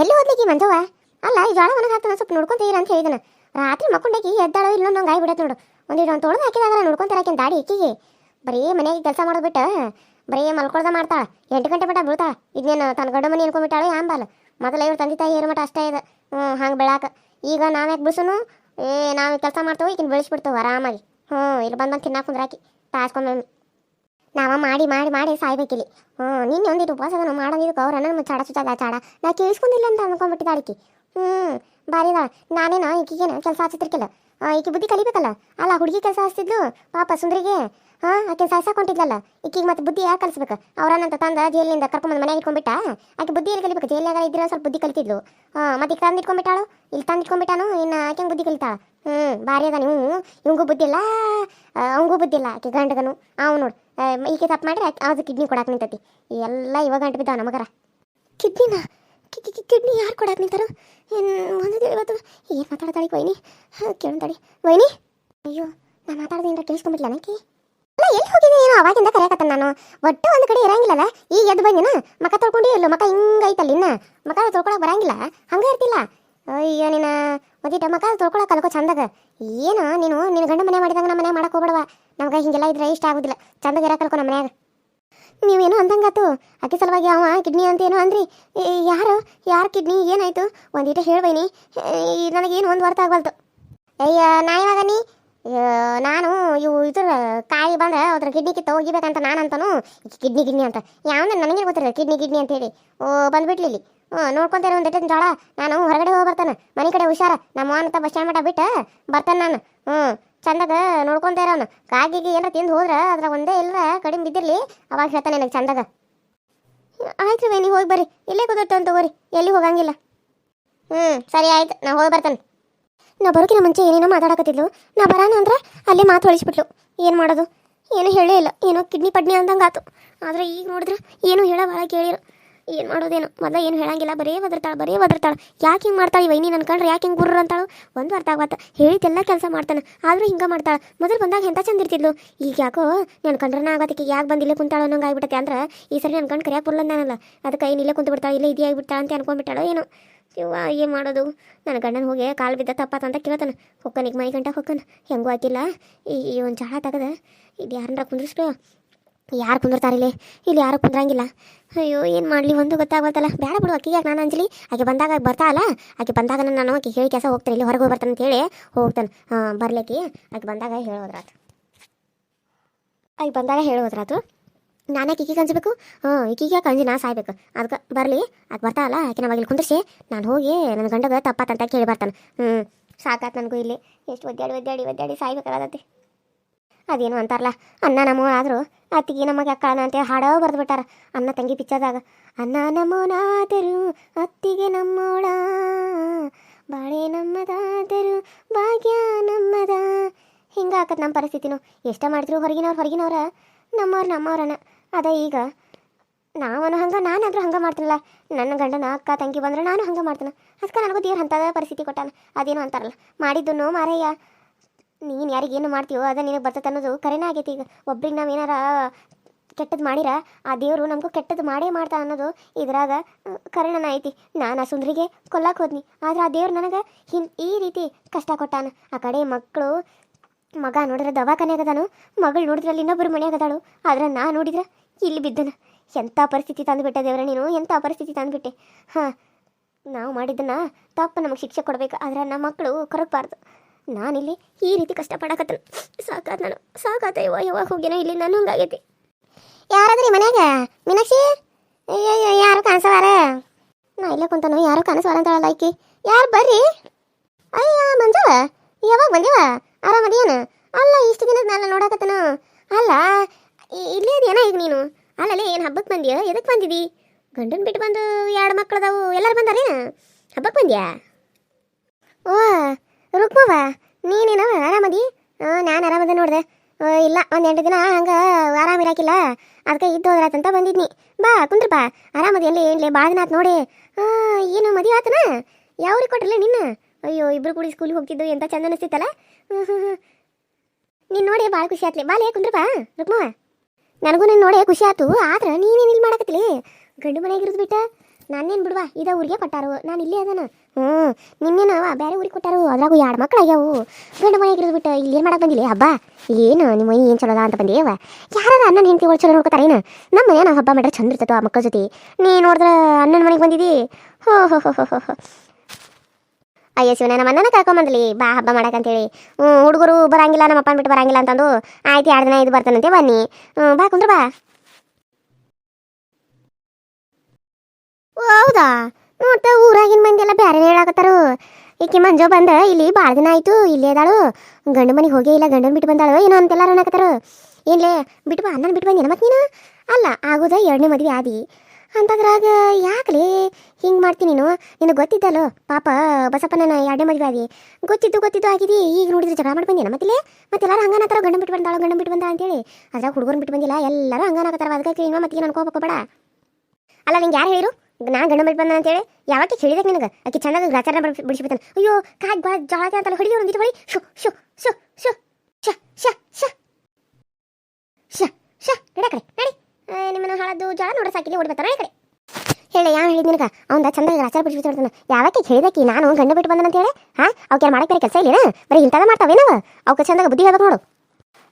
ಎಲ್ಲಿ ಹೋದ್ಲಿಕ್ಕೆ ಮಂಜವ್ವ? ಅಲ್ಲ, ಈ ಜೋಳ ಒಣಗಿ ಹಾಕ್ತಾನೆ, ಸ್ವಲ್ಪ ನೋಡ್ಕೊಂತೀರ ಅಂತ ಹೇಳಿದನ. ರಾತ್ರಿ ಮಕ್ಕೊಂಡಾಗಿ ಎದ್ದಾಳೋ ಇಲ್ಲ ನಂಗೆ ಆಗಿ ಬಿಡತ್ತೆ ನೋಡು. ಒಂದು ತೊಳೆದು ಹಾಕಿದಾಗ ನೋಡ್ಕೊಂತಾರೆ ಆಕೆ ದಾಡಿ ಇಕ್ಕಿಗೆ. ಬರೀ ಮನೆಯಾಗಿ ಕೆಲಸ ಮಾಡೋದು ಬರೀ ಮಲ್ಕೊಳ್ದ ಮಾಡ್ತಾಳ. ಎಂಟು ಗಂಟೆ ಮಟ್ಟ ಬೀಳ್ತಾಳ. ಇದನ್ನೇನು ತನ್ನ ಗಂಡ ಮನೆ ಅನ್ಕೊಂಡ್ಬಿಟ್ಟಾಳು ಯಾಂಬಾಲ ಮೊದಲ ಇವ್ರು ತಂದೆ ತಾಯಿ ಮಟ್ಟ ಅಷ್ಟೇ ಇದೆ ಹ್ಞೂ ಹಂಗೆ ಬೆಳಾಕ. ಈಗ ನಾವು ಯಾಕೆ ಬಿಡಿಸೋನು ಏ, ನಾವು ಕೆಲಸ ಮಾಡ್ತೇವೆ ಈಗಿನ ಬೆಳೆಸ್ಬಿಡ್ತೇವೆ, ಆರಾಮಾಗಿ. ಹ್ಞೂ ಇಲ್ಲಿ ಬಂದು ಬಂದು ತಿನ್ನಾಕ ಕುಂದ್ರಾಕಿ. ನಾವ ಮಾಡಿ ಮಾಡಿ ಮಾಡಿ ಸಾಯ್ಬೇಕಿಲ್ಲಿ. ಹ್ಞೂ, ನಿನ್ನೆ ಒಂದಿಟ್ಟು ಉಪವಾಸ ಮಾಡೋದಿದ್ದಕ್ಕೆ ಅವ್ರ ನನ್ನ ಚಾಡ ಸುತ್ತಾದ ಚಾಡ ನಾ ಕೇಳಿಸ್ಕೊಂಡಿಲ್ಲ ಅಂತ ಅನ್ಕೊಂಡ್ಬಿಟ್ಟಿದ್ದ ಅಡಿಕೆ. ಹ್ಮ್ ಬಾರಿ ನಾನೇನ ಈಕಿಗೇನ ಕೆಲಸ ಹಚ್ಚತಿರ್ಕಿಲ್ಲ ಈಕಿ ಬುದ್ಧಿ ಕಲಿಬೇಕಲ್ಲ? ಅಲ್ಲ, ಹುಡುಗಿ ಕೆಲಸ ಹಚ್ತಿದ್ಲು, ಪಾಪ ಸುಂದರಿಗೆ. ಹಾಂ ಆಕೆ ಸಾಯ್ಸಾಕೊಂಡಿದ್ಲಲ್ಲ ಈಕಿಗೆ ಮತ್ತೆ ಬುದ್ಧಿ ಯಾಕೆ ಕಲಿಸ್ಬೇಕು? ಅವರನ್ನಂತ ತಂದ ಜೈಲಿನಿಂದ ಕರ್ಕೊಂಬಂದು ಮನೆಗೆ ಇಟ್ಕೊಂಡ್ಬಿಟ್ಟ? ಆಕೆ ಬುದ್ಧಿ ಎಲ್ಲಿ ಕಲಿಬೇಕು? ಜೈಲಾಗ ಇದ್ರೆ ಸ್ವಲ್ಪ ಬುದ್ಧಿ ಕಲಿತಿದ್ಲು. ಹಾಂ ಮತ್ತೆ ಈಗ ತಂದು ಇಟ್ಕೊಂಡ್ಬಿಟ್ಟಾಳು? ಇಲ್ಲಿ ತಂದು ಇಟ್ಕೊಂಡ್ಬಿಟ್ಟಾನು? ಇನ್ನು ಆಕೆ ಬುದ್ಧಿ ಕಲಿತಾಳ? ಹ್ಞೂ ಭಾರಿ ಅದ ನೀವು ಇವಂಗೂ ಬುದ್ಧಿ ಇಲ್ಲ. ಅವಂಗೂ ಬುದ್ಧಿ ಇಲ್ಲ. ಆಕೆ ಗಂಡಗನು. ಅವ್ನು ನೋಡು. ಈಕೆ ತಪ್ಪು ಮಾಡಿರಿ ಅದು ಕಿಡ್ನಿ ಕೊಡಕ್ಕೆ ನಿಂತತಿ. ಎಲ್ಲ ಇವಾಗ ಗಂಟು ಬಿದ್ದಾವ ನಮಗರ. ಕಿಡ್ನಿನ? ಕಿಡ್ನಿ ಯಾರು ಕೊಡಾಕ್ ನಿಂತಾರು? ಏನು ಒಂದು ಇವತ್ತು? ಏನು ಮಾತಾಡ್ತಾಳೆ ವೈನಿ? ಕೇಳ್ತಾಳೆ. ವೈನಿ? ಅಯ್ಯೋ, ನಾ ಮಾತಾಡ್ದೆ ಕೇಳಿಸ್ಕೊಂಡ್ಬಿಟ್ಲ ನನಗೆ ಅಲ್ಲ, ಎಲ್ಲಿ ಹೋಗಿದ್ದೆ ಏನೋ ಅವಾಗಿಂದ ಕರೆಯಕತ್ತ ನಾನು? ಒಟ್ಟು ಒಂದು ಕಡೆ ಇರಂಗಿಲ್ಲಲ್ಲ? ಈಗ ಎದ್ದು ಬಂದಿನ ಮಕ ತೊಳ್ಕೊಂಡು ಇಲ್ಲ ಮಕ ಹಿಂಗೈತಲ್ಲ ಇನ್ನ? ಮಕ ತೊಳ್ಕೊಳಕ್ ಬರಂಗಿಲ್ಲ? ಹಂಗೆ ಇರ್ತಿಲ್ಲ? ಅಯ್ಯೋ, ನಿನ್ನ ಒದಿಟ ಮಕ ತೊಳ್ಕೊಳಕ್ ಕಲ್ಕೋ ಚಂದಾಗ? ಏನು ನೀನು? ನಿನ್ನ ಗಂಡ ಮನೆ ಮಾಡಿದಾಗ ನಮ್ಮ ಮನೆ ಮಾಡಕ್ ಹೋಗ್ಬೇಡವ? ನಮ್ಗೆ ಹಿಂಗೆಲ್ಲ ಇದ್ರೆ ಇಷ್ಟ ಆಗೋದಿಲ್ಲ. ಚಂದಾಗ ಇರ ಕಲ್ಕೋ ನಮ್ಮ ಮನ್ಯಾಗ. ನೀವೇನು ಅಂದಂಗಾತು ಅಕ್ಕಿ ಸಲುವಾಗಿ ಅವ ಕಿಡ್ನಿ ಅಂತ ಏನೋ ಅಂದ್ರಿ ಯಾರು? ಯಾರು ಕಿಡ್ನಿ? ಏನಾಯ್ತು? ಒಂದಿಟ ಹೇಳ್ಬೈನಿ. ನನಗೇನು ಒಂದು ಅರ್ಥ ಆಗ್ಬಲ್ತು ಅಯ್ಯ, ನಾ ಇವಾಗ ನೀ? ನಾನು ಇವು ಇದ್ರ ಕಾಯಿ ಬಂದ್ರೆ ಅದ್ರ ಕಿಡ್ನಿ ಕಿತ್ತ ಹೋಗಿಬೇಕಂತ ನಾನು ಅಂತನು ಕಿಡ್ನಿ ಕಿಡ್ನಿ ಅಂತ. ಯಾವಂದ್ರೆ ನನಗೇನು ಗೊತ್ತಿಲ್ಲ ಕಿಡ್ನಿ ಕಿಡ್ನಿ ಅಂತ ಹೇಳಿ. ಓ, ಬಂದ್ಬಿಟ್ಲಿ ಇಲ್ಲಿ. ಹ್ಞೂ ನೋಡ್ಕೊಂತಾರೆ ಒಂದು ಎಟ್ಟಿನ ಜೋಳ. ನಾನು ಹೊರಗಡೆ ಹೋಗಿ ಬರ್ತಾನೆ. ಮನೆ ಕಡೆ ಹುಷಾರ. ನಮ್ಮ ಅಂತ ಬಸ್ ಸ್ಟ್ಯಾಂಡ್ ಮಟ ಬಿಟ್ಟು ಬರ್ತಾನೆ ನಾನು. ಹ್ಞೂ ಚಂದಾಗ ನೋಡ್ಕೊಂತ ಇರೋನು. ಕಾಗಿಗೆ ಏನಾರ ತಿಂದು ಹೋದ್ರ ಅದ್ರ ಒಂದೇ ಇಲ್ಲ ಕಡಿಮೆ ಬಿದ್ದಿರ್ಲಿ. ಅವಾಗ ಹೇಳ್ತಾನೆ ನನಗೆ ಚಂದಾಗ. ಆಯ್ತು ರೀ ನೀವು ಹೋಗಿ ಬರ್ರಿ. ಇಲ್ಲೇ ಕುದುರ್ತಾನೆ ತಗೋರಿ. ಎಲ್ಲಿ ಹೋಗಂಗಿಲ್ಲ. ಹ್ಞೂ ಸರಿ ಆಯ್ತು, ನಾ ಹೋಗಿ ಬರ್ತಾನೆ. ನಾ ಬರೋಕಿನ ಮುಂಚೆ ಏನೇನೋ ಮಾತಾಡಕತ್ತಿದ್ಲು. ನಾ ಬರಾನ ಅಂದ್ರೆ ಅಲ್ಲೇ ಮಾತು ಹೊಳಿಸ್ಬಿಟ್ಲು. ಏನು ಮಾಡೋದು? ಏನೂ ಹೇಳೇ ಇಲ್ಲ. ಏನೋ ಕಿಡ್ನಿ ಪಡ್ನಿ ಅಂದಂಗಾತು. ಆದರೆ ಈಗ ನೋಡಿದ್ರೆ ಏನು ಹೇಳ ಭಾಳ ಕೇಳಿರು. ಏನು ಮಾಡೋದೇನು? ಮೊದಲ ಏನು ಹೇಳಂಗಿಲ್ಲ, ಬರೇ ಒದರ್ತಾಳೆ ಬರೇ ಒದರ್ತಾಳೆ. ಯಾಕೆ ಹಿಂಗೆ ಮಾಡ್ತಾಳೆ ವೈನಿ ನನ್ನ ಕಂಡ್ರೆ? ಯಾಕೆ ಹಿಂಗೆ ಗುರ್ರ ಅಂತಾಳು? ಒಂದು ಅರ್ಥ ಆಗತ್ತ ಹೇಳಿದ್ದೆಲ್ಲ ಕೆಲಸ ಮಾಡ್ತಾನೆ, ಆದರೂ ಹಿಂಗೆ ಮಾಡ್ತಾಳೆ. ಮೊದಲು ಬಂದಾಗ ಎಂಥ ಚಂದ ಇರ್ತಿದ್ಲು? ಈಗ ಯಾಕೋ ನನ್ನ ಕಂಡ್ರನ ಆಗತ್ತಿಗೆ ಯಾಕೆ ಬಂದಿಲ್ಲ ಕುಂತಾಳ ಅನ್ನೋಂಗೆ ಆಗ್ಬಿಟ್ಟೆ ಅಂದ್ರೆ ಈ ಸರಿ ನನ್ನ ಕಂಡು ಕರಿಯಾಕೆ ಬರಲ್ಲ ಅದಕ್ಕೆ ಏನು ಇಲ್ಲೇ ಕುಂತು ಬಿಡ್ತಾಳೆ, ಇಲ್ಲೇ ಇದೆಯಾಗಿ ಬಿಡ್ತಾಳೆ ಅಂತ ಅನ್ಕೊಂಡ್ಬಿಟ್ಟಾಳೋ ಏನು. ಇವ್ವ ಏನು ಮಾಡೋದು? ನನ್ನ ಗಂಡನ ಹೋಗಿ ಕಾಲು ಬಿದ್ದ ತಪ್ಪಾತ ಅಂತ ಕೇಳ್ತಾನೆ. ಹೊಕ್ಕನಿಗೆ ಮೈ ಗಂಟ ಹೊಕ್ಕನ. ಹೆಂಗೂ ಹಾಕಿಲ್ಲ ಈ ಒಂದು ಚಹಾ ತೆಗೆದ. ಇದು ಯಾರನ್ನ ಕುಂದ್ರಿಸ್ರು ಯಾರು ಕುಂದಿರ್ತಾರಿಲ್ಲಿ ಇಲ್ಲಿ? ಯಾರು ಕುಂದ್ರಂಗಿಲ್ಲ. ಅಯ್ಯೋ, ಏನು ಮಾಡಲಿ? ಒಂದು ಗೊತ್ತಾಗ್ಬರ್ತಲ್ಲ ಬೇಡ ಬಿಡು ಅಕ್ಕಿಗೆ ಯಾಕೆ ನಾನು ಅಂಜಲಿ? ಆಕೆ ಬಂದಾಗ ಬರ್ತಾ ಅಲ್ಲ? ಆಕೆ ಬಂದಾಗ ನಾನು ಆಕೆ ಹೇಳಿ ಕೆಲಸ ಹೋಗ್ತಾರೆ. ಇಲ್ಲಿ ಹೊರಗೆ ಹೋಗಿ ಬರ್ತಾನೆ ಅಂತ ಹೇಳಿ ಹೋಗ್ತಾನೆ. ಬರ್ಲಿಕ್ಕೆ ಆಕೆ. ಬಂದಾಗ ಹೇಳೋದ್ರಾತು ಆಕೆ ಬಂದಾಗ ಹೇಳೋದ್ರಾತು ನಾನೇ ಕಿಕ್ಕಿಗೆ ಕಂಜಬೇಕು ಹಾಂ ಈಕಿಗೆ ಕಂಜಿ ನಾ ಸಾಯ್ಬೇಕು. ಅದಕ್ಕೆ ಬರಲಿ. ಅದು ಬರ್ತಾವಲ್ಲ ಆಕೆ ನಾವಾಗ ಇಲ್ಲಿ ಕುಂದ್ರಿಸಿ, ನಾನು ಹೋಗಿ ನನ್ನ ಗಂಡಗ ತಪ್ಪಾತಂತ ಕೇಳಿ ಬರ್ತಾನೆ. ಹ್ಞೂ ಸಾಕಾತ್ ನನಗೂ ಇಲ್ಲಿ. ಎಷ್ಟು ಒದ್ದಾಡಿ ಒದ್ದಾಡಿ ಒದ್ದಾಡಿ ಸಾಯ್ಬೇಕಾಗತ್ತೆ ಅದೇನು ಅಂತಾರಲ್ಲ ಅನ್ನ ನಮೋ ಆದರೂ ಅತ್ತಿಗೆ ನಮಗೆ ಅಕ್ಕಳನ ಅಂತ ಹಾಡೋ ಬರೆದು ಬಿಟ್ಟಾರ ಅನ್ನ ತಂಗಿ ಪಿಚ್ಚದಾಗ ಅನ್ನ ನಮೋನಾದರು ಅತ್ತಿಗೆ ನಮ್ಮೋಳ. ಬಾಳೆ ನಮ್ಮದಾದರು ಭಾಗ್ಯ ನಮ್ಮದ. ಹಿಂಗಾಕತ್ ನಮ್ಮ ಪರಿಸ್ಥಿತಿನೂ. ಎಷ್ಟ ಮಾಡಿದ್ರು ಹೊರಗಿನವ್ರು ಹೊರಗಿನವ್ರ, ನಮ್ಮವ್ರು ನಮ್ಮವ್ರನ. ಅದ ಈಗ ನಾವನು ಹಂಗೆ, ನಾನಾದರೂ ಹಂಗೆ ಮಾಡ್ತೀನಲ್ಲ. ನನ್ನ ಗಂಡನ ಅಕ್ಕ ತಂಗಿ ಬಂದ್ರೆ ನಾನು ಹಂಗೆ ಮಾಡ್ತೀನಿ. ಅದಕ್ಕೆ ನನಗೂ ದೇವ್ರು ಅಂಥದ ಪರಿಸ್ಥಿತಿ ಕೊಟ್ಟಾನ. ಅದೇನು ಅಂತಾರಲ್ಲ ಮಾಡಿದ್ದು ಮಾರಯ್ಯ. ನೀನು ಯಾರಿಗೇನು ಮಾಡ್ತೀವೋ ಅದ ನಿನಗೆ ಬರ್ತದೆ ಅನ್ನೋದು ಕರೆನೇ ಆಗೈತಿ ಈಗ. ಒಬ್ರಿಗೆ ನಾವು ಏನಾರ ಕೆಟ್ಟದ್ದು ಮಾಡಿರ, ಆ ದೇವರು ನಮಗೂ ಕೆಟ್ಟದ್ದು ಮಾಡೇ ಮಾಡ್ತಾ ಅನ್ನೋದು ಇದ್ರಾಗ ಕರೆಣನ ಐತಿ. ನಾನು ಆ ಸುಂದ್ರಿಗೆ ಕೊಲ್ಲಕ್ಕೆ ಹೋದ್ನಿ. ಆದ್ರೆ ಆ ದೇವ್ರು ನನಗೆ ಹಿನ್ ಈ ರೀತಿ ಕಷ್ಟ ಕೊಟ್ಟಾನ. ಆ ಕಡೆ ಮಕ್ಕಳು ಮಗ ನೋಡಿದ್ರೆ ದವಾಖಾನೆಗದಾನು ಮಗಳು ನೋಡಿದ್ರೆ ಅಲ್ಲಿ ಇನ್ನೊಬ್ಬರು ಮನೆಯಾಗದಾಳು ಆದ್ರೆ ನಾ ನೋಡಿದ್ರೆ ಇಲ್ಲಿ ಬಿದ್ದನ. ಎಂಥ ಪರಿಸ್ಥಿತಿ ತಂದುಬಿಟ್ಟೆ ದೇವ್ರ ನೀನು? ಎಂಥ ಪರಿಸ್ಥಿತಿ ತಂದುಬಿಟ್ಟೆ? ಹಾಂ, ನಾವು ಮಾಡಿದ್ದನ್ನು ತಪ್ಪು ನಮಗೆ ಶಿಕ್ಷೆ ಕೊಡ್ಬೇಕು. ಆದ್ರೆ ನಮ್ಮ ಮಕ್ಕಳು ಕೊರಗಬಾರ್ದು. ನಾನಿಲ್ಲಿ ಈ ರೀತಿ ಕಷ್ಟಪಡಕತ್ತನ. ಸಾಕಾತ್ ನಾನು. ಸಾಕಾತ ಯವ್ವ ಯವ್ವ, ಹೋಗಿನ ಇಲ್ಲಿ ನಾನು ಹಂಗಾಗೈತಿ. ಯಾರಾದ್ರಿ ಮನ್ಯಾಗ? ಮೀನಾಕ್ಷಿ? ಅಯ್ಯೋ ಯಾರು ಕಾಣಿಸವಾರ? ನಾ ಇಲ್ಲೇ ಕುಂತನು, ಯಾರು ಕಾಣಿಸವಾರ ಅಂತ ಹೇಳಲ್ಲ ಆಕಿ. ಯಾರು ಬರ್ರಿ? ಅಯ್ಯ ಮಂಜುವ ಯಾವಾಗ ಬಂದೇವ? ಆರಾಮದೇನು ಅಲ್ಲ, ಇಷ್ಟು ದಿನದ ನಾನು ನೋಡಕತ್ತನು. ಅಲ್ಲ ಇಲ್ಲಿ ಅದೇನ ಈಗ ನೀನು? ಅಲ್ಲಲ್ಲೇ ಏನು ಹಬ್ಬಕ್ಕೆ ಬಂದ್ಯಾ? ಎದಕ್ಕೆ ಬಂದಿದ್ದಿ ಗಂಡನ ಬಿಟ್ಟು ಬಂದು ಎರಡು ಮಕ್ಕಳದಾವು ಎಲ್ಲರೂ ಬಂದಾರೇನ? ಹಬ್ಬಕ್ಕೆ ಬಂದ್ಯಾ? ಓ, ರುಕ್ಮವ್ವ ನೀನೇನವ ಆರಾಮದಿ? ನಾನು ಆರಾಮದ ನೋಡ್ದೆ. ಇಲ್ಲ, ಒಂದು ಎಂಟು ದಿನ ಹಂಗೆ ಆರಾಮ ಇರಾಕಿಲ್ಲ. ಅದಕ್ಕೆ ಇದ್ದು ಹೋದ್ರಾತಂತ ಬಂದಿದ್ನಿ. ಬಾ, ಕುಂದ್ರ ಬಾ. ಆರಾಮದಿ ಎಲ್ಲಿ ಏನ್ಲಿ ಭಾಳ ದಿನ ಆತು ನೋಡಿ. ಏನು ಮದುವೆ ಆತನ? ಯಾವ್ರಿಗೆ ಕೊಟ್ರಲ್ಲ ನಿನ್ನ? ಅಯ್ಯೋ, ಇಬ್ರು ಕೂಡಿ ಸ್ಕೂಲಿಗೆ ಹೋಗ್ತಿದ್ದು ಎಂತ ಚಂದ ಅನಿಸ್ತಿತ್ತಲ್ಲ? ನೀನು ನೋಡಿ ಭಾಳ ಖುಷಿ ಆತ್ಲಿ. ಬಾಲೇ ಕುಂದ್ರ ಬಾ. ರುಕ್ಮವ್ವ ನನಗೂ ನೀನು ನೋಡಿ ಖುಷಿ ಆತು. ಆದ್ರೆ ನೀನೇನು ಇಲ್ಲಿ ಮಾಡಕತ್ತಿಲಿ ಗಂಡು ಮನೆಯಾಗಿರೋದು ಬಿಟ್ಟ. ನಾನೇನು ಬಿಡುವ? ಇದ ಊರಿಗೆ ಕೊಟ್ಟಾರು. ನಾನು ಇಲ್ಲೇ ಅದನ. ಹ್ಞೂ ನಿನ್ನೇನವ ಬೇರೆ ಊರಿಗೆ ಕೊಟ್ಟಾರು. ಅದ್ರಾಗು ಎರಡು ಮಕ್ಳು ಆಗ್ಯಾವು ಗಂಡ ಮನೆಗೆ ಇರೋದು ಬಿಟ್ಟು ಇಲ್ಲಿ ಏನು ಮಾಡಕ್ಕೆ ಬಂದಿಲ್ಲ ಹಬ್ಬ? ಏನು, ನಿಮ್ಮ ಏನು ಚಲೋದ ಅಂತ ಬಂದೇವ ಯಾರು ಅಣ್ಣನ ಹೆಂಡತಿ ಒಳಗೆ ಚಲೋ ನೋಡ್ಕೋತಾರೆ ಏನು? ನಮ್ಮ ಮನೆ ನಾವು ಹಬ್ಬ ಮಾಡ್ರೆ ಚಂದ ಇರ್ತೈತೋ ಆ ಮಕ್ಕಳ ಜೊತೆ? ನೀ ನೋಡಿದ್ರೆ ಅಣ್ಣನ ಮನೆಗೆ ಬಂದಿದ್ದಿ ಹೋ ಹೋ ಹೋ ಹೋ ಅಯ್ಯೋ ಶಿವನ, ನಮ್ಮ ಅಣ್ಣನ ಕರ್ಕೊಂಬಂದ್ಲಿ. ಬಾ ಹಬ್ಬ ಮಾಡಕ್ಕಂತೇಳಿ. ಹುಡುಗರು ಬರಂಗಿಲ್ಲ, ನಮ್ಮ ಅಪ್ಪನ ಬಿಟ್ಟು ಬರಂಗಿಲ್ಲ ಅಂತಂದು. ಆಯ್ತು, ಎರಡು ದಿನ ಇದು ಬರ್ತಾನಂತೆ ಬನ್ನಿ. ಬಾ ಕುಂದ್ರ ಬಾ. ಹೌದಾ? ನೋಡ್ತ ಊರಾಗಿನ ಮಂದಿ ಎಲ್ಲ ಬ್ಯಾರೆ ಹೇಳಾಕತ್ತಾರು. ಈಕೆ ಮಂಜು ಬಂದ, ಇಲ್ಲಿ ಭಾಳ ದಿನ ಆಯ್ತು, ಇಲ್ಲೇ ಅದಾಳು. ಗಂಡು ಮನೆಗೆ ಹೋಗೇ ಇಲ್ಲ, ಗಂಡನ ಬಿಟ್ಟು ಬಂದಾಳು, ಏನೋ ಅಂತೆಲ್ಲ ಅನ್ನಕತ್ತಾರು. ಏನ್ಲೇ, ಬಿಟ್ಟು ಬಾ, ಅಣ್ಣನ ಬಿಟ್ಟು ಬಂದೇನ ಮತ್ತೆ ನೀನು? ಅಲ್ಲ, ಆಗೋದ ಎರಡನೇ ಮದುವೆ ಆದಿ. ಅಂತದ್ರಾಗ ಯಾಕಲಿ ಹಿಂಗೆ ಮಾಡ್ತೀನಿ ನೀನು? ನಿನಗೆ ಗೊತ್ತಿದ್ದಲ್ಲೋ ಪಾಪ ಬಸಪ್ಪನ ಎರಡನೇ ಮದುವೆ ಆದಿ. ಗೊತ್ತಿದ್ದು ಗೊತ್ತಿದ್ದು ಆಗಿದಿ, ಈಗ ನೋಡಿದ್ರೆ ಜಗಳ ಮಾಡಿ ಬಂದೇನ ಮತ್ತಿಲ್ಲೇ ಮತ್ತೆಲ್ಲರೂ ಹಂಗನತ್ತಾರ ಗಂಡನ ಬಿಟ್ಟು ಬಂದಾಳು, ಗಂಡನ ಬಿಟ್ಟು ಬಂದ ಅಂತೇಳಿ. ಅದ್ರಾಗ ಹುಡುಗರು ಬಿಟ್ಟು ಬಂದಿಲ್ಲ, ಎಲ್ಲರೂ ಹಂಗನಕತ್ತಾರ ಅದಕ್ಕೆ ಮತ್ತೆ ಅನ್ಕೋಬೇಕು ಬೇಡ ಅಲ್ಲ, ನಿಂಗೆ ಯಾರು ಹೇಳಿರು? ನಾ ಗಂಡ ಬಿಟ್ಟು ಬಂದ ಅಂತೇಳಿ ಯಾವಾಗ ಹೇಳಿದಾಗ ನಿನಗೆ? ಆಕೆ ಚೆನ್ನಾಗಿ ಗ್ರಾಚಾರ ಬಿಡಿಸ್ಬಿಡ್ತಾನೆ. ಅಯ್ಯೋ ಕಾಯ್ ಬಾ ಜಳ ಅಂತಲ್ಲ ಹೊಡಿ ಒಂದಿಟ್ಟು ಹೊಡಿ. ಶು ಶು ಶು ಶು, ಶ ಶ ಶ. ಶ ಶ, ನಡೆ ಕಡೆ, ನಡಿ. ನಿಮ್ಮನ್ನ ಹಾಳದ್ದು ಜಾಳ ನೋಡ್ರೆ ಸಾಕಿಲಿ ಓಡಿ ಬರ್ತಾರೆ ಕಡೆ. ಹೇಳಿ, ಯಾವ ಹೇಳಿದ ನಿನಗ? ಅವ್ನ ಚಂದ ಗ್ರಾಚಾರ ಬಿಡಿಸ್ಬಿಡ್ತಾನೆ ಯಾವಾಗ ಹೇಳಿದಕ್ಕೆ ನಾನು ಗಂಡ ಬಿಟ್ಟು ಬಂದನ ಅಂತೇಳಿ ಹಾ? ಅವ್ಕೆ ಮಾಡಕ್ಕೆ ಬೇರೆ ಕೆಲಸ ಇಲ್ಲ ಬರೀ ಇಂಥದ ಮಾಡ್ತಾವೇನವ? ಅವಕ್ಕೆ ಚಂದಾಗ ಬುದ್ಧಿ ಹೇಳ್ಬೇಕು ನೋಡು.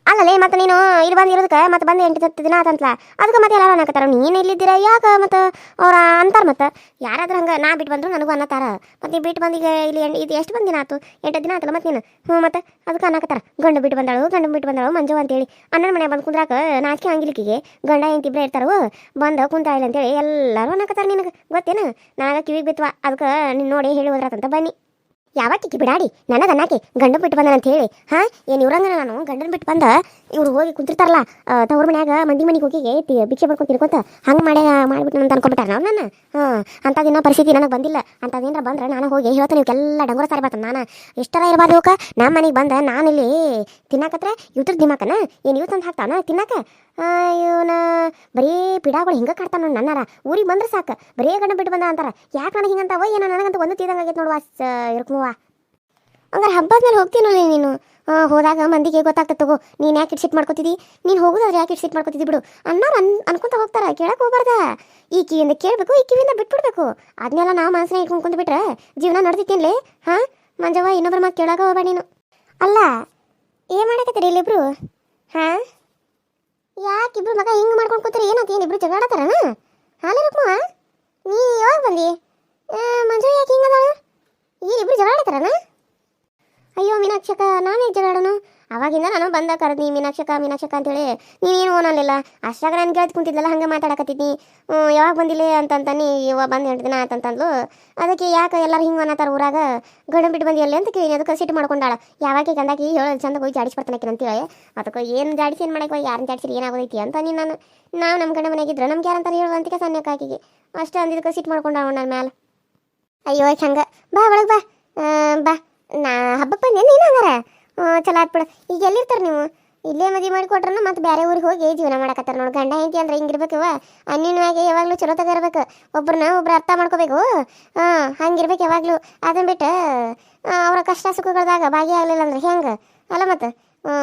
ಅಲ್ಲಲೇ, ಮತ್ತೆ ನೀನು ಇಲ್ಲಿ ಬಂದು ಇರೋದಕ್ಕೆ, ಮತ್ತೆ ಬಂದು ಎಂಟು ಹತ್ತು ದಿನ ಆತಂತಲ್ಲ ಅದಕ್ಕೆ ಮತ್ತೆ ಎಲ್ಲರೂ ಅನ್ನಕತ್ತಾರ. ನೀನು ಇಲ್ಲಿದ್ದೀರ ಯಾಕೆ ಮತ್ತೆ ಅವ್ರ ಅಂತಾರ ಮತ್ತೆ? ಯಾರಾದ್ರೂ ಹಂಗೆ ನಾ ಬಿಟ್ಟು ಬಂದ್ರು ನನಗೂ ಅನ್ನತ್ತಾರ ಮತ್ತೆ ನೀ ಬಿಟ್ಟು ಬಂದಿಗೆ ಇಲ್ಲಿ ಎಂಟು ಇದು ಎಷ್ಟು ಬಂದಿನ ದಿನ ಆತು? ಎಂಟು ದಿನ ಆತಲ್ಲ ಮತ್ತೆ ನೀನು? ಹ್ಞೂ ಮತ್ತೆ ಅದಕ್ಕೆ ಅನ್ನಕತ್ತಾರ. ಗಂಡು ಬಿಟ್ಟು ಬಂದಾಳು, ಗಂಡು ಬಿಟ್ಟು ಬಂದಾಳು ಮಂಜು ಅಂತೇಳಿ. ಅಣ್ಣನ ಮನೆ ಬಂದು ಕುಂದ್ರಾಕ ನಾಚಿಕೆ ಹಂಗಿಲಿಕ್ಕಿಗೆ ಗಂಡ ಹೆಂಡತಿ ಇಬ್ಬರೇ ಇರ್ತಾರೋ, ಬಂದ ಕುಂತಾಯಿಲ್ಲ ಅಂತೇಳಿ ಎಲ್ಲರೂ ಅನ್ನಕತ್ತಾರ ನಿನಗೆ. ಗೊತ್ತೇನು? ನಾಗ ಕಿವಿಗೆ ಬಿತ್ವ. ಅದಕ್ಕೆ ನೀನು ನೋಡಿ ಹೇಳಿ ಹೋದ್ರಾತಂತ ಬನ್ನಿ. ಯಾವತ್ತಿಕ್ಕಿ ಬಿಡಾಡಿ? ನನಗೆ ಅನ್ನಕ್ಕೆ ಗಂಡ ಬಿಟ್ಟು ಬಂದ ಅಂತ ಹೇಳಿ. ಹಾ, ಏನು ಇವ್ರಂಗ ನಾನು? ಗಂಡನ ಬಿಟ್ಟು ಬಂದ? ಇವ್ರು ಹೋಗಿ ಕುಂತಿರ್ತಾರಲ್ಲ ತವ್ರ ಮನ್ಯಾಗ ಮಂದಿ ಮನೆಗೆ ಹೋಗಿ ಭಿಕ್ಷೆ ಬರ್ಕೊಂಡು ತಿರ್ಕೊಂತ ಹಂಗೆ ಮಾಡಿ ಮಾಡಿಬಿಟ್ಟು ಅಂತ ಅನ್ಕೊಂಡ್ಬಿಟ್ಟಾರ ನನ್ನ ಹಾಂ ಅಂಥದಿನ ಪರಿಸ್ಥಿತಿ ನನಗೆ ಬಂದಿಲ್ಲ. ಅಂಥದ್ದೇನಾರ ಬಂದ್ರೆ ನಾನು ಹೋಗಿ ಹೇಳ್ತೀನಿ ಇವಕ್ಕೆಲ್ಲ ಡಂಗುರ ಸಾರಿ ಬರ್ತಾನೆ ನಾನು. ಎಷ್ಟರ ಇರಬಾರ್ದು ಅವಕ್ಕೆ ನಮ್ಮ ಮನೆಗೆ ಬಂದ ನಾನು ಇಲ್ಲಿ ತಿನ್ನಾಕತ್ರ ಇವ್ರ ದಿಮಾಕನ? ಏನು ಇವ್ ತಂದು ಹಾಕ್ತಾನ ತಿನ್ನಾಕ? ಇವನ ಬರೀ ಪಿಡಾಗಳು ಹಿಂಗೆ ಕಾಡ್ತಾನ ನೋಡಿ ನನ್ನಾರ. ಊರಿಗೆ ಬಂದ್ರೆ ಸಾಕು. ಬರೀ ಗಂಡ ಬಿಟ್ಟು ಬಂದ ಅಂತಾರ. ಯಾಕೆ ನನಗೆ ಹಿಂಗಂತಾವ? ಏನೋ ನನಗಂತ ಒಂದು ತೀದಂಗೆ ಆಗೈತೆ ನೋಡುವ ಇರ್ಕುವ ಹಂಗಾರೆ ಹಬ್ಬದ ಮೇಲೆ ಹೋಗ್ತೀನಲ್ಲ ನೀನು. ಹೋದಾಗ ಮಂದಿಗೆ ಗೊತ್ತಾಗ್ತದೆ ತಗೋ, ನೀನು ಯಾಕೆ ಇಟ್ಸಿಟ್ ಮಾಡ್ಕೋತಿದ್ದಿ ನೀನು ಹೋಗೋದಾದ್ರೆ ಯಾಕೆ ಇಟ್ಸಿಟ್ ಮಾಡ್ಕೋತಿದ್ದಿ ಬಿಡು. ಅನ್ನೋರು ಅನ್, ಅನ್ಕೊಂತ ಹೋಗ್ತಾರೆ ಕೇಳಕ್ಕೆ ಹೋಗ್ಬಾರ್ದ. ಈ ಕಿವಿಯಿಂದ ಕೇಳಬೇಕು, ಈ ಕಿವಿಯಿಂದ ಬಿಟ್ಬಿಡ್ಬೇಕು. ಅದನ್ನೆಲ್ಲ ನಾವು ಮನಸ್ಸಿನ ಇಟ್ಕೊಂಡು ಬಿಟ್ರೆ ಜೀವನ ನಡ್ದಿತ್ತೇನ್ಲಿ? ಹಾಂ? ಮಂಜವ್ವ ಇನ್ನೊಬ್ಬರ ಮಾತು ಕೇಳಾಗ ಹೋಗ್ಬೇಡ ನೀನು. ಅಲ್ಲ, ಏನು ಮಾಡಕತ್ತೀರಿ ಇಲ್ಲಿಬ್ರು? ಹಾಂ? ಯಾಕೆ ಇಬ್ರು ಮಗ ಹಿಂಗೆ ಮಾಡ್ಕೊಂಡು ಕೂತಾರೆ ಏನಾಯ್ತು? ಏನು ಇಬ್ರು ಜಗಾಡತ್ತಾರನ ಹಾಲಿ ರುಕ್ಮ ನೀ ಯಾವಾಗ ಬಂದಿ? ಮಂಜು ಯಾಕೆ ಹಿಂಗದ ಈ ಇಬ್ರು ಜಗಾಡತ್ತಾರನ ಅಯ್ಯೋ, ಮೀನಾಕ್ಷಕ, ನಾನೇ ಜಗಳಾಡೋನು ಅವಾಗಿಂದ ನಾನು ಬಂದ ಕರೆದ್ನಿ ಮೀನಾಕ್ಷಕ ಮೀನಾಕ್ಷಕ ಅಂತೇಳಿ ನೀನೇನು ಓನಲ್ಲಿಲ್ಲ ಅಷ್ಟಾಗ ನಾನು ಕೇಳ್ದು ಕುಂತಿದ್ಲಲ್ಲ, ಹಂಗೆ ಮಾತಾಡಕತ್ತಿದ್ನಿ. ಯಾವಾಗ ಬಂದಿಲ್ಲ ನೀ, ಇವ ಬಂದು ಎರಡು ದಿನ ಅದಕ್ಕೆ ಯಾಕೆ ಎಲ್ಲರೂ ಹಿಂಗೆ ಅನ್ನತ್ತಾರ ಊರಾಗ? ಗಡಂ ಬಿಟ್ಟು ಬಂದಿ ಅಲ್ಲಿ ಅಂತ ಕೇಳಿ ಅದಕ್ಕೆ ಸಿಟ್ಟು ಮಾಡ್ಕೊಂಡಾಳ. ಯಾವಾಗ ಕಂದಾಕಿ ಹೇಳೋದು ಚಂದ ಹೋಗಿ ಜಾಡಿಸಿ ಬರ್ತಾನೆ ಅಂತೇಳಿ ಅದಕ್ಕೆ ಏನು ಜಾಡಿಸಿ, ಏನು ಮಾಡಕ್ಕೆ ಯಾರನ್ನ ಜಾಡಿಸಿ ಏನಾಗೋದೈತಿ ಅಂತ ನೀನು ನಾನು, ನಾವು ನಮ್ಮ ಗಂಡ ಮನೆಗಿದ್ರೆ ನಮ್ಗೆ ಯಾರಂತಾರೆ ಹೇಳುವ ಅಂತ ಸಣ್ಣ ಕಾಕಿಗೆ ಅಷ್ಟೇ ಅಂದಿದ್ದಕ್ಕೆ ಸಿಟ್ಟು ಮಾಡ್ಕೊಂಡಾಳ ನನ್ನ ಮ್ಯಾಲೆ. ಅಯ್ಯೋ, ಹಂಗೆ. ಬಾ, ಒಳಗೆ ಬಾ. ಬಾ. ನಾ ಹಬ್ಬ ಬಂದೇನು ನೀನು ಹಂಗಾರ ಚಲೋ ಆತ್ ಬಿಡು. ಈಗ ಎಲ್ಲಿರ್ತಾರೆ ನೀವು? ಇಲ್ಲೇ ಮದುವೆ ಮಾಡಿ ಕೊಟ್ರನು ಮತ್ತೆ ಬೇರೆ ಊರಿಗೆ ಹೋಗಿ ಜೀವನ ಮಾಡಕತ್ತಾರ ನೋಡಿ. ಗಂಡ ಹೆಂಡತಿ ಅಂದ್ರೆ ಹಿಂಗಿರ್ಬೇಕವ ಅನ್ಯೂನ್ಯವಾಗಿ ಯಾವಾಗಲೂ ಚಲೋ ತಗೋರ್ಬೇಕು. ಒಬ್ರನ್ನ ಒಬ್ರು ಅರ್ಥ ಮಾಡ್ಕೋಬೇಕು. ಹಾಂ ಹಂಗಿರ್ಬೇಕು ಯಾವಾಗಲೂ. ಅದನ್ನ ಬಿಟ್ಟು, ಅವರ ಕಷ್ಟ ಸುಖಗಳದಾಗ ಭಾಗಿಯಾಗಲಿಲ್ಲ ಅಂದ್ರೆ ಹೆಂಗೆ? ಅಲ್ಲ ಮತ್ತೆ? ಹ್ಞೂ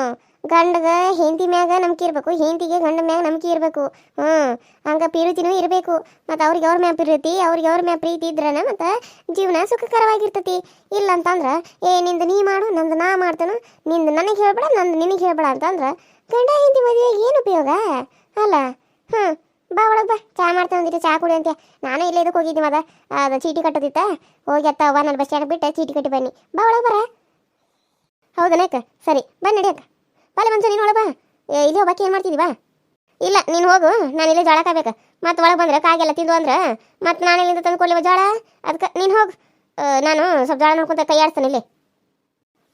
ಗಂಡಗ ಹೆಂಡತಿ ಮ್ಯಾಗ ನಂಬಿಕೆ ಇರಬೇಕು, ಹೆಂಡತಿಗೆ ಗಂಡ ಮ್ಯಾಗ ನಂಬಿಕೆ ಇರಬೇಕು. ಹ್ಞೂ ಹಂಗೆ ಪ್ರೀತಿನೂ ಇರಬೇಕು. ಮತ್ತು ಅವ್ರಿಗೆ ಅವ್ರ ಮ್ಯಾಗ ಪ್ರೀತಿ, ಅವ್ರಿಗೆ ಅವ್ರ ಮ್ಯಾಗ ಪ್ರೀತಿ ಇದ್ರನ ಮತ್ತು ಜೀವನ ಸುಖಕರವಾಗಿರ್ತೈತಿ. ಇಲ್ಲ ಅಂತಂದ್ರೆ ಏ, ನಿಂದು ನೀ ಮಾಡು, ನಂದು ನಾ ಮಾಡ್ತೇನೆ. ನಿಂದು ನನಗೆ ಹೇಳ್ಬೇಡ, ನಂದು ನಿನಗೆ ಹೇಳ್ಬೇಡ ಅಂತಂದ್ರೆ, ಗಂಡ ಹೆಂಡತಿ ಮದುವೆ ಏನು ಉಪಯೋಗ? ಅಲ್ಲ ಹ್ಞೂ ಬಾ ಒಳಗೆ ಬಾ, ಚಾ ಮಾಡ್ತೇನೆ ಅಂದಿಟ್ಟು ಚಾ ಕುಡಿ ಅಂತೆ ನಾನು ಇಲ್ಲೇ ಇದಕ್ಕೆ ಹೋಗಿದ್ದೆ ಮದ ಅದು ಚೀಟಿ ಕಟ್ಟೋದಿತ್ತ. ಹೋಗಿ ಅತ್ತ ಅವ್ವ ನಾನು ಬಸ್ ಸ್ಟ್ಯಾಂಡ್ ಬಿಟ್ಟು ಚೀಟಿ ಕಟ್ಟಿ ಬನ್ನಿ. ಬಾ ಒಳಗೆ ಬರ. ಹೌದನಕ್ಕ ಸರಿ, ಬನ್ನಿ ನಡಿ ಅಕ್ಕ ಮಂಜು, ನೀನು ಒಳಗೆ ಬಾ. ಇಲ್ಲಿ ಒಬ್ಬಾಕಿ ಏನು ಮಾಡ್ತಿದ್ದಿ, ಬಾ. ಇಲ್ಲ, ನೀನು ಹೋಗು. ನಾನು ಇಲ್ಲೇ ಜೋಳ ಕಾಯ್ಬೇಕು ಮತ್ತೆ ಒಳಗೆ ಬಂದ್ರೆ ಕಾಗೆಲ್ಲ ತಿಂದು ಅಂದ್ರೆ, ಮತ್ತೆ ನಾನು ಇಲ್ಲಿಂದ ತಂದು ಕೊಡ್ಲಿವ ಜೋಳ. ಅದಕ್ಕೆ ನೀನು ಹೋಗು. ನಾನು ಸ್ವಲ್ಪ ಜೋಳ ನೋಡ್ಕೊಂತ ಕೈ ಆಡ್ತಾನೆ ಇಲ್ಲಿ.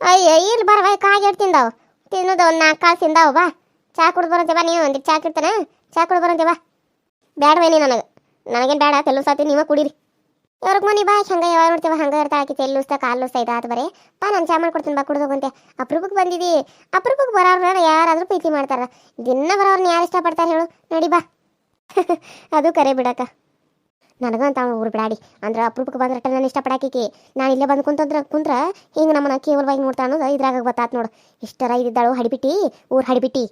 ಅಯ್ಯ ಇಲ್ಲಿ ಬರವ ಕಾಗೆ ತಿಂದಾವು. ತಿನ್ನೋದು ಒಂದು ನಾಲ್ಕು ಕಾಳು ತಿಂದಾವು, ಬಾ. ಚಾ ಕುಡ್ದು ಬರಂತೆ, ಬಾ ನೀವು. ಒಂದಿಟ್ಟು ಚಾ ಕಿಡ್ತಾನೆ. ಚಾ ಕುಡ್ದು ಬರಂತೆ, ಬಾ. ಬೇಡವೇನಿ ನನಗೆ. ನನಗೇನು ಬೇಡ ತೆಲ್ಲು ಸಾತಿ ನೀವೇ ಕುಡೀರಿ. ಇವ್ರಿಗೆ ಮನಿ ಬಾ ಹಂಗೆ ಯಾವಾಗ ನೋಡ್ತೇವೆ? ಹಂಗೆ ಇರ್ತಾ ಆಕಿ ಕಾಲು ಕಾಲುಸ್ತಾ ಇದಾದ ಬರೀ. ಬಾ ನಾನು ಚಾ ಮಾಡ್ಕೊಡ್ತೀನಿ ಬಾ, ಕುಡಿದು ಹೋಗಂತೆ ಅಪರೂಪಕ್ಕೆ ಬಂದಿದಿ. ಅಪರೂಪಕ್ಕೆ ಬರೋರು ಯಾರಾದರೂ ಪ್ರೀತಿ ಮಾಡ್ತಾರ. ದಿನ ಬರೋರ್ನ ಯಾರು ಇಷ್ಟಪಡ್ತಾರೆ ಹೇಳು. ನಡಿ ಬಾ. ಅದು ಕರೆ ಬಿಡಕ್ಕ ನನಗಂತ ಅವ್ನು ಊರು ಬಿಡಾಡಿ. ಅಂದ್ರೆ ಅಪ್ರೂಪಕ್ಕೆ ಬಂದ್ರೆ ನಾನು ಇಷ್ಟಪಡಾಕಿಕಿ ನಾನು ಇಲ್ಲೇ ಬಂದು ಕುಂತಂದ್ರೆ, ಕುಂತ್ರ ಹಿಂಗೆ ನಮ್ಮನ್ನ ಕೇವಲವಾಗಿ ನೋಡ್ತಾ ಅನ್ನೋದು ಇದ್ರಾಗ ಗೊತ್ತಾತ್ ನೋಡು. ಇಷ್ಟರ ಇದ್ದಾಳು ಹಡಿಬಿಟ್ಟಿ. ಊರು ಹಡಿಬಿಟ್ಟಿ.